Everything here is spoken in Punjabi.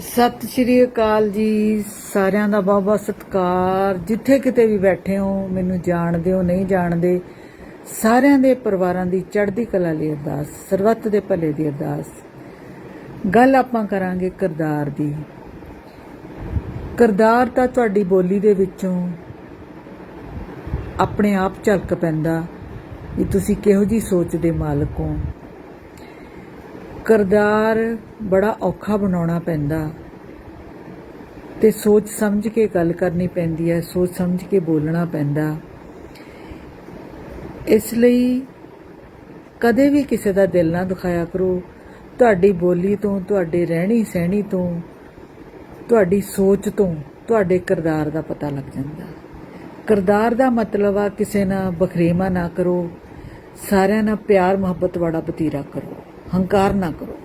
ਸਤਿ ਸ਼੍ਰੀ ਅਕਾਲ ਜੀ, ਸਾਰਿਆਂ ਦਾ ਬਹੁਤ ਬਹੁਤ ਸਤਿਕਾਰ। ਜਿੱਥੇ ਕਿਤੇ ਵੀ ਬੈਠੇ ਹੋ, ਮੈਨੂੰ ਜਾਣਦੇ ਹੋ, ਨਹੀਂ ਜਾਣਦੇ, ਸਾਰਿਆਂ ਦੇ ਪਰਿਵਾਰਾਂ ਦੀ ਚੜ੍ਹਦੀ ਕਲਾ ਲਈ ਅਰਦਾਸ, ਸਰਬੱਤ ਦੇ ਭਲੇ ਦੀ ਅਰਦਾਸ। ਗੱਲ ਆਪਾਂ ਕਰਾਂਗੇ ਕਰਦਾਰ ਦੀ। ਕਰਦਾਰ ਤਾਂ ਤੁਹਾਡੀ ਬੋਲੀ ਦੇ ਵਿੱਚੋਂ ਆਪਣੇ ਆਪ ਝਲਕ ਪੈਂਦਾ, ਵੀ ਤੁਸੀਂ ਕਿਹੋ ਜੀ ਸੋਚ ਦੇ ਮਾਲਕ ਹੋ। ਕਰਦਾਰ ਬੜਾ ਔਖਾ ਬਣਾਉਣਾ ਪੈਂਦਾ। ਤੇ ਸੋਚ ਸਮਝ ਕੇ ਗੱਲ ਕਰਨੀ ਪੈਂਦੀ ਹੈ, ਸੋਚ ਸਮਝ ਕੇ ਬੋਲਣਾ ਪੈਂਦਾ। ਇਸ ਲਈ ਕਦੇ ਵੀ ਕਿਸੇ ਦਾ ਦਿਲ ਨਾ ਦੁਖਾਇਆ ਕਰੋ। ਤੁਹਾਡੀ ਬੋਲੀ ਤੋਂ, ਤੁਹਾਡੇ ਰਹਿਣੀ ਸਹਿਣੀ ਤੋਂ, ਤੁਹਾਡੀ ਸੋਚ ਤੋਂ ਤੁਹਾਡੇ ਕਰਦਾਰ ਦਾ ਪਤਾ ਲੱਗ ਜਾਂਦਾ। ਕਰਦਾਰ ਦਾ ਮਤਲਬ ਆ ਕਿਸੇ ਨਾਲ ਬਖਰੇਵਾ ਨਾ ਕਰੋ, ਸਾਰਿਆਂ ਨਾਲ ਪਿਆਰ ਮੁਹੱਬਤ ਵਾਲਾ ਬਤੀਰਾ ਕਰੋ। ਹੰਕਾਰ ਨਾ ਕਰੋ।